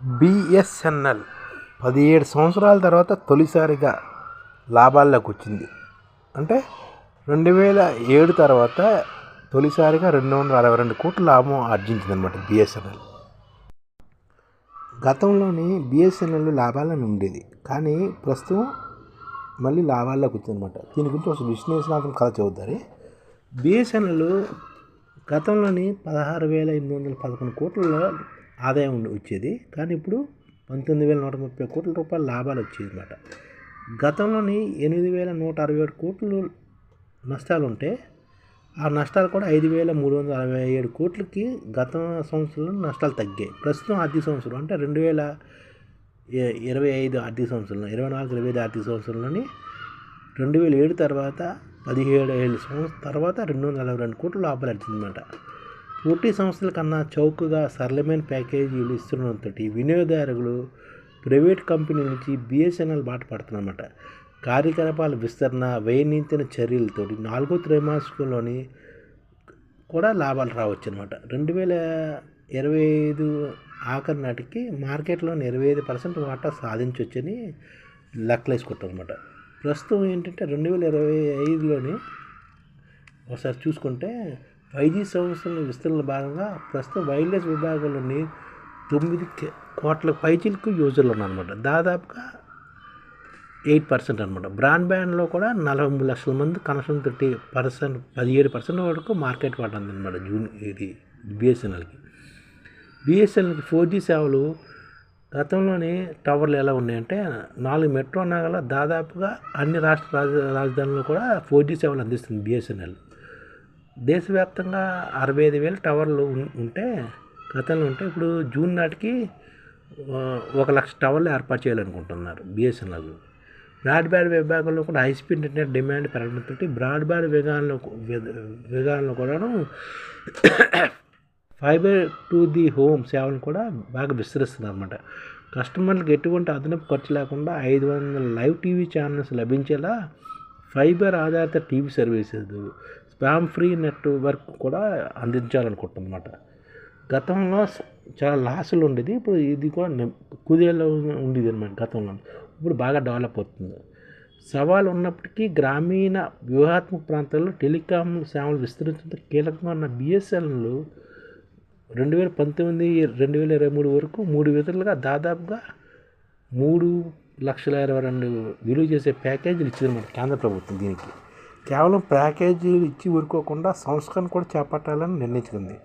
BSNL పదిహేడు సంవత్సరాల తర్వాత తొలిసారిగా లాభాల్లోకి వచ్చింది. అంటే రెండు వేల ఏడు తర్వాత తొలిసారిగా రెండు వందల అరవై రెండు కోట్ల లాభం ఆర్జించింది అనమాట బిఎస్ఎన్ఎల్ గతంలోని బిఎస్ఎన్ఎల్ లాభాలను ఉండేది. కానీ ప్రస్తుతం మళ్ళీ లాభాల్లోకి వచ్చిందనమాట దీని గురించి ఒక విశ్లేషణాత్మక కథ చదువుతారు బిఎస్ఎన్ఎల్ గతంలోని పదహారు వేల ఎనిమిది వందల పదకొండు కోట్ల ఆదాయం వచ్చేది. కానీ ఇప్పుడు పంతొమ్మిది వేల నూట ముప్పై కోట్ల రూపాయల లాభాలు వచ్చేది అనమాట గతంలోని ఎనిమిది వేల నూట అరవై ఏడు కోట్లు నష్టాలు ఉంటే ఆ నష్టాలు కూడా ఐదు వేల మూడు వందల అరవై ఏడు కోట్లకి గత సంవత్సరంలో నష్టాలు తగ్గాయి. ప్రస్తుతం ఆర్థిక సంవత్సరం అంటే రెండు వేల ఇరవై ఐదు ఆర్థిక సంవత్సరంలో ఇరవై నాలుగు ఇరవై ఐదు ఆర్థిక సంవత్సరంలోని రెండు వేల ఏడు తర్వాత పదిహేడు ఏళ్ళ సంవత్సరం తర్వాత రెండు వందల నలభై రెండు కోట్లు లాభాలు వచ్చిందన్నమాట. పోటీ సంస్థల కన్నా చౌకగా సరళమైన ప్యాకేజీలు ఇస్తుండడంతో వినియోగదారులు ప్రైవేట్ కంపెనీ నుంచి బిఎస్ఎన్ఎల్ బాట పడుతున్నమాట. కార్యకలాపాల విస్తరణ వ్యయనించిన చర్యలతో నాలుగో త్రైమాసికంలోని కూడా లాభాలు రావచ్చు అనమాట రెండు వేల ఇరవై ఐదు ఆఖరి నాటికి మార్కెట్లోని ఇరవై ఐదు పర్సెంట్ వాటా సాధించవచ్చని లెక్కలేసుకుంటాం అనమాట ప్రస్తుతం ఏంటంటే రెండు వేల ఇరవై ఐదులోని ఒకసారి చూసుకుంటే ఫైవ్ జీ సంస్థల విస్తరణ భాగంగా ప్రస్తుతం వైర్లెస్ విభాగంలోని తొమ్మిది కోట్ల కోట్ల పైచీలకు యూజర్లు ఉన్నారనమాట దాదాపుగా ఎయిట్ పర్సెంట్ అనమాట బ్రాడ్బ్యాండ్లో కూడా నలభై మూడు లక్షల మంది కనెక్షన్ థర్టీ పర్సెంట్ పదిహేడు పర్సెంట్ వరకు మార్కెట్ పడుతుంది అనమాట జూన్ ఇది బిఎస్ఎన్ఎల్కి. బిఎస్ఎన్ఎల్కి ఫోర్ జీ సేవలు గతంలోని టవర్లు ఎలా ఉన్నాయంటే నాలుగు మెట్రో నగల దాదాపుగా అన్ని రాష్ట్ర రాజ రాజధానుల్లో కూడా ఫోర్ జీ సేవలు అందిస్తుంది బిఎస్ఎన్ఎల్. దేశవ్యాప్తంగా అరవై ఐదు వేల టవర్లు ఉంటే గతంలో ఉంటే ఇప్పుడు జూన్ నాటికి ఒక లక్ష టవర్లు ఏర్పాటు చేయాలనుకుంటున్నారు బిఎస్ఎన్ఎల్ బ్రాడ్బ్యాండ్ విభాగంలో కూడా హైస్పీడ్ ఇంటర్నెట్ డిమాండ్ పెరగడంతో బ్రాడ్బ్యాండ్ విభాగంలో విభాగంలో కూడాను ఫైబర్ టు ది హోమ్ సేవలను కూడా బాగా విస్తరిస్తుంది అనమాట కస్టమర్లకు ఎటువంటి అదనపు ఖర్చు లేకుండా ఐదు వందల లైవ్ టీవీ ఛానల్స్ లభించేలా ఫైబర్ ఆధారిత TV services spam free network కూడా అందించాలనుకుంటుందన్నమాట గతంలో చాలా లాసులు ఉండేది. ఇప్పుడు ఇది కూడా కుదేలో ఉండేది అనమాట గతంలో. ఇప్పుడు బాగా డెవలప్ అవుతుంది. సవాలు ఉన్నప్పటికీ గ్రామీణ వ్యూహాత్మక ప్రాంతాల్లో టెలికాం సేవలు విస్తరించడంతో కీలకంగా ఉన్న బిఎస్ఎన్ఎల్ రెండు వేల పంతొమ్మిది రెండు వేల ఇరవై మూడు వరకు మూడు విధులుగా దాదాపుగా మూడు లక్షల ఇరవై రెండు విలువ చేసే ప్యాకేజీలు ఇచ్చిందన్నమాట కేంద్ర ప్రభుత్వం దీనికి. కేవలం ప్యాకేజీలు ఇచ్చి ఊరుకోకుండా సంస్కరణ కూడా చేపట్టాలని నిర్ణయించుకుంది.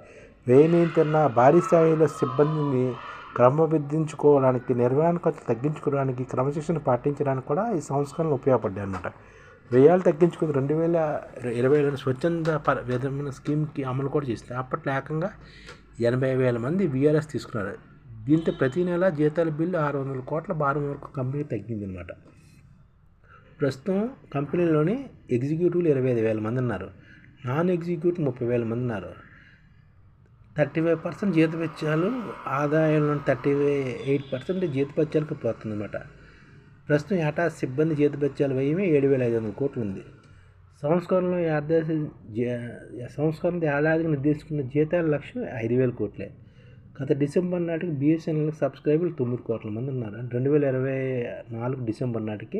వ్యయనియంతున్న భారీ స్థాయిలో సిబ్బందిని క్రమబద్ధించుకోవడానికి నిర్వహణ ఖర్చు తగ్గించుకోవడానికి క్రమశిక్షణ పాటించడానికి కూడా ఈ సంస్కరణలు ఉపయోగపడ్డాయి అన్నమాట వ్యయాలు తగ్గించుకుని రెండు వేల ఇరవై ఏడు స్వచ్ఛంద పర విధమైన స్కీమ్కి అమలు కూడా చేసింది. అప్పట్లో ఏకంగా ఎనభై వేల మంది విఆర్ఎస్ తీసుకున్నారు. దీంతో ప్రతి నెల జీతాల బిల్లు ఆరు వందల కోట్ల భారం వరకు కంపెనీ తగ్గిందనమాట ప్రస్తుతం కంపెనీలోని ఎగ్జిక్యూటివ్లు ఇరవై ఐదు వేల మంది ఉన్నారు. నాన్ ఎగ్జిక్యూటివ్ ముప్పై వేల మంది ఉన్నారు. థర్టీ ఫైవ్ పర్సెంట్ జీతభత్యాలు ఆదాయంలో థర్టీ ఎయిట్ పర్సెంట్ జీతభత్యాలకు పోతుంది అనమాట ప్రస్తుతం ఏటా సిబ్బంది జీతభత్యాల వ్యయమే ఏడు వేల ఐదు వందల కోట్లు ఉంది. సంస్కరణలో ఏడాది జీ- సంస్కరణ ఏడాదికి నిర్దేశించుకున్న జీతాల లక్ష్యం ఐదు వేల కోట్లే. గత డిసెంబర్ నాటికి బిఎస్ఎన్ఎల్ సబ్స్క్రైబర్లు తొమ్మిది కోట్ల మంది ఉన్నారు. రెండు వేల ఇరవై నాలుగు డిసెంబర్ నాటికి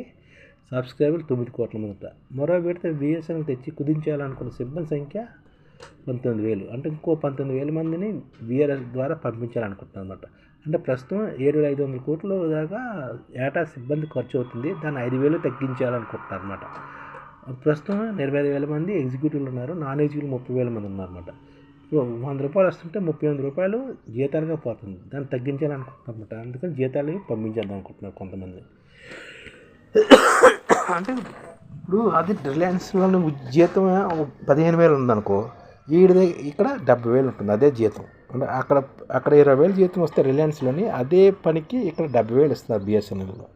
సబ్స్క్రైబర్లు తొమ్మిది కోట్ల మంది ఉంటారు. మరో విడత బిఎస్ఎన్ఎల్ తెచ్చి కుదించాలనుకున్న సిబ్బంది సంఖ్య పంతొమ్మిది వేలు. అంటే ఇంకో పంతొమ్మిది వేల మందిని విఆర్ఎస్ ద్వారా పంపించాలనుకుంటున్నాను అనమాట అంటే ప్రస్తుతం ఏడు వేల ఐదు వందల కోట్ల దాకా ఏటా సిబ్బంది ఖర్చు అవుతుంది. దాన్ని ఐదు వేలు తగ్గించాలనుకుంటున్నారు అనమాట ప్రస్తుతం ఇరవై ఐదు వేల మంది ఎగ్జిక్యూటివ్లు ఉన్నారు. నాన్ ఎగ్జిక్యూటివ్ ముప్పై వేల మంది ఉన్నారన్నమాట వంద రూపాయలు వస్తుంటే ముప్పై ఎనిమిది రూపాయలు జీతాలుగా పోతుంది. దాన్ని తగ్గించాలనుకుంటున్నమాట అందుకని జీతాలు పంపించేద్దాం అనుకుంటున్నారు కొంతమంది. అంటే ఇప్పుడు అది రిలయన్స్లో జీతం పదిహేను వేలు ఉందనుకో ఈడ ఇక్కడ డెబ్బై వేలు ఉంటుంది అదే జీతం. అంటే అక్కడ అక్కడ ఇరవై వేలు జీతం వస్తే రిలయన్స్లోని అదే పనికి ఇక్కడ డెబ్బై వేలు ఇస్తున్నారు బిఎస్ఎన్ఎల్లో.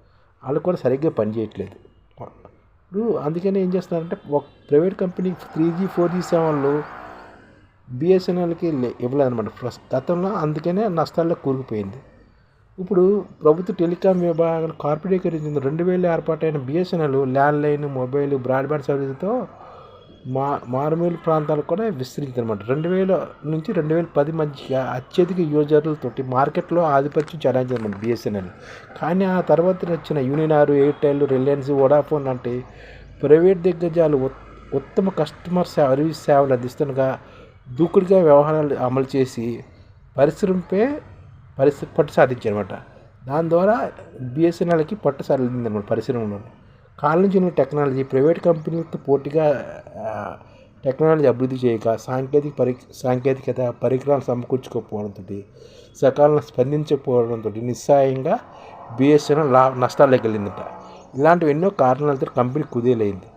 వాళ్ళు కూడా సరిగ్గా పని చేయట్లేదు. ఇప్పుడు అందుకని ఏం చేస్తున్నారంటే ఒక private company three G four G సేవల్లో బిఎస్ఎన్ఎల్కి ఇవ్వలేదన్నమాట. ఫస్ట్ గతంలో అందుకనే నష్టాల్లో కూరుకుపోయింది. ఇప్పుడు ప్రభుత్వ టెలికాం విభాగం కార్పొరేటీకరించిన రెండు వేలు ఏర్పాటైన బిఎస్ఎన్ఎల్ ల్యాండ్లైన్ మొబైల్ బ్రాడ్బ్యాండ్ సర్వీస్తో మా మారుమూల ప్రాంతాలకు కూడా విస్తరించింది అనమాట రెండు వేల నుంచి రెండు వేల పది మధ్య అత్యధిక యూజర్లతోటి మార్కెట్లో ఆధిపత్యం చెలాయించింది అనమాట బిఎస్ఎన్ఎల్. కానీ ఆ తర్వాత వచ్చిన యూనినార్ ఎయిర్టెల్ రిలయన్స్ వోడాఫోన్ లాంటి ప్రైవేట్ దిగ్గజాలు ఉత్తమ కస్టమర్ సర్వీస్ సేవలు అందిస్తుండగా దూకుడుగా వ్యవహారాలు అమలు చేసి పరిశ్రమపై పరిశ్ర పట్టు సాధించారనమాట దాని ద్వారా బిఎస్ఎన్ఎల్కి పట్టు సాధించిందన్నమాట పరిశ్రమలో. కాలం నుంచి టెక్నాలజీ ప్రైవేట్ కంపెనీలతో పోటీగా టెక్నాలజీ అభివృద్ధి చేయక సాంకేతిక పరి సాంకేతికత పరికరాలు సమకూర్చుకోకపోవడంతో సకాలంలో స్పందించకపోవడంతో నిస్సాయంగా బిఎస్ఎన్ఎల్ లా నష్టాల్లోకి వెళ్ళిందట. ఇలాంటివి ఎన్నో కారణాలతో కంపెనీ కుదేలైంది.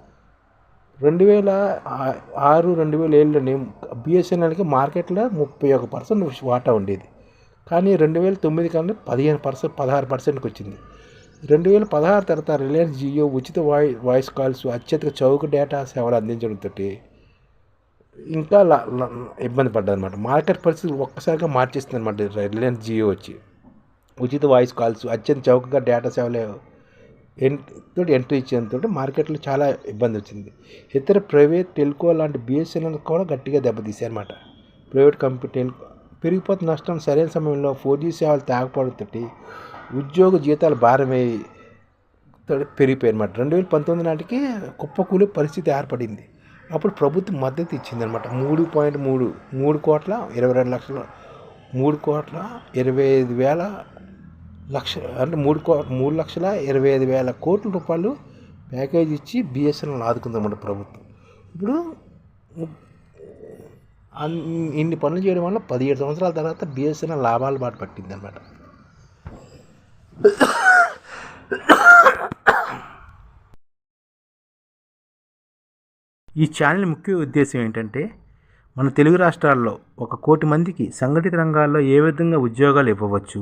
రెండు వేల ఆరు రెండు వేల ఏళ్ళని బిఎస్ఎన్ఎల్కి మార్కెట్లో ముప్పై ఒక పర్సెంట్ వాటా ఉండేది. కానీ రెండు వేల తొమ్మిది కన్నా పదిహేను పర్సెంట్ పదహారు పర్సెంట్కి వచ్చింది. రెండు వేల పదహారు తర్వాత రిలయన్స్ జియో ఉచిత వాయి వాయిస్ కాల్స్ అత్యధిక చౌక డేటా సేవలు అందించడంతో ఇంకా ఇబ్బంది పడ్డదనమాట మార్కెట్ పరిస్థితి ఒక్కసారిగా మార్చేస్తుంది అనమాట రిలయన్స్ జియో వచ్చి. ఉచిత వాయిస్ కాల్స్ అత్యంత చౌకగా డేటా సేవలు తోటి ఎంట్రీ ఇచ్చేంతో మార్కెట్లో చాలా ఇబ్బంది వచ్చింది. ఇతర ప్రైవేట్ టెలికో లాంటి బిఎస్ఎన్ఎల్ కూడా గట్టిగా దెబ్బతీశారన్నమాట. ప్రైవేట్ కంపెనీ పెరిగిపోతున్న నష్టం సరైన సమయంలో ఫోర్ జీ సేవలు తేకపోవడంతో ఉద్యోగ జీతాలు భారమై పెరిగిపోయాయి అనమాట రెండు వేల పంతొమ్మిది నాటికి కుప్పకూలి పరిస్థితి ఏర్పడింది. అప్పుడు ప్రభుత్వం మద్దతు ఇచ్చింది అనమాట మూడు పాయింట్ మూడు మూడు కోట్ల ఇరవై రెండు లక్షల మూడు కోట్ల ఇరవై ఐదు వేల లక్ష అంటే మూడు కో మూడు లక్షల ఇరవై ఐదు వేల కోట్ల రూపాయలు ప్యాకేజ్ ఇచ్చి బిఎస్ఎన్ఎల్ ఆదుకుందన్నమాట ప్రభుత్వం. ఇప్పుడు ఇన్ని పనులు చేయడం వల్ల పదిహేడు సంవత్సరాల తర్వాత బిఎస్ఎన్ఎల్ లాభాలు బాట పట్టింది అనమాట ఈ ఛానల్ ముఖ్య ఉద్దేశం ఏంటంటే మన తెలుగు రాష్ట్రాల్లో ఒక కోటి మందికి సంఘటిత రంగాల్లో ఏ విధంగా ఉద్యోగాలు ఇవ్వవచ్చు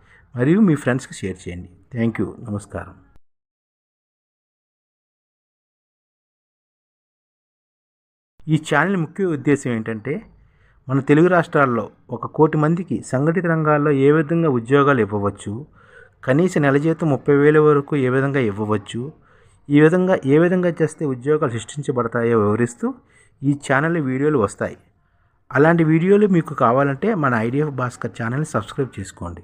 మరియు మీ ఫ్రెండ్స్కి షేర్ చేయండి. Thank you. నమస్కారం. ఈ ఛానల్ ముఖ్య ఉద్దేశం ఏంటంటే మన తెలుగు రాష్ట్రాల్లో ఒక కోటి మందికి సంఘటిత రంగాల్లో ఏ విధంగా ఉద్యోగాలు ఇవ్వవచ్చు కనీస నెల జీతం ముప్పై వేల వరకు ఏ విధంగా ఇవ్వవచ్చు ఈ విధంగా ఏ విధంగా చేస్తే ఉద్యోగాలు సృష్టించబడతాయో వివరిస్తూ ఈ ఛానల్ వీడియోలు వస్తాయి. అలాంటి వీడియోలు మీకు కావాలంటే మన ఐడిఎఫ్ భాస్కర్ ఛానల్ని సబ్స్క్రైబ్ చేసుకోండి.